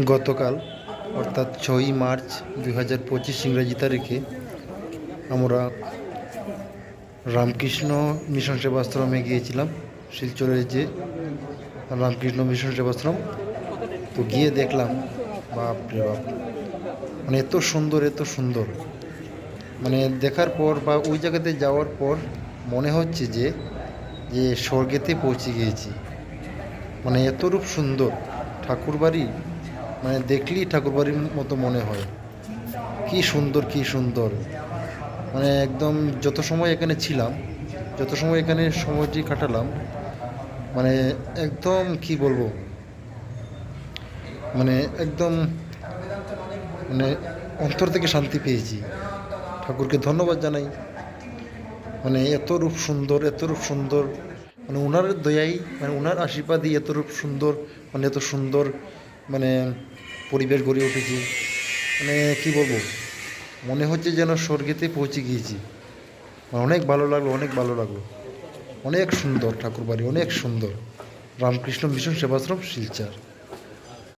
গতকাল, অর্থাৎ ছয়ই মার্চ দুই হাজার পঁচিশ ইংরাজি তারিখে, আমরা রামকৃষ্ণ মিশন সেবাশ্রমে গিয়েছিলাম, শিলচরের যে রামকৃষ্ণ মিশন সেবাশ্রম। তো গিয়ে দেখলাম, বাপ রে বাপ মানে এত সুন্দর এত সুন্দর। মানে দেখার পর বা ওই জায়গাতে যাওয়ার পর মনে হচ্ছে যে যে স্বর্গেতে পৌঁছে গিয়েছি। মানে এতরূপ সুন্দর, ঠাকুরবাড়ি মানে দেখলেই ঠাকুরবাড়ির মতো মনে হয়। কি সুন্দর কি সুন্দর। মানে একদম যত সময় এখানে ছিলাম, যত সময় এখানে সময়টি কাটালাম মানে একদম কি বলব? মানে একদম মানে অন্তর থেকে শান্তি পেয়েছি। ঠাকুরকে ধন্যবাদ জানাই। মানে এত রূপ সুন্দর, এত রূপ সুন্দর। মানে ওনার দয়াই মানে ওনার আশীর্বাদই এত রূপ সুন্দর মানে এত সুন্দর। মানে পরিবেশ গড়ে উঠেছি। মানে কি বলব? মনে হচ্ছে যেন স্বর্গেতে পৌঁছে গিয়েছি। অনেক ভালো লাগল, অনেক ভালো লাগল। অনেক সুন্দর ঠাকুরবাড়ি, অনেক সুন্দর। রামকৃষ্ণ মিশন সেবাশ্রম শিলচার।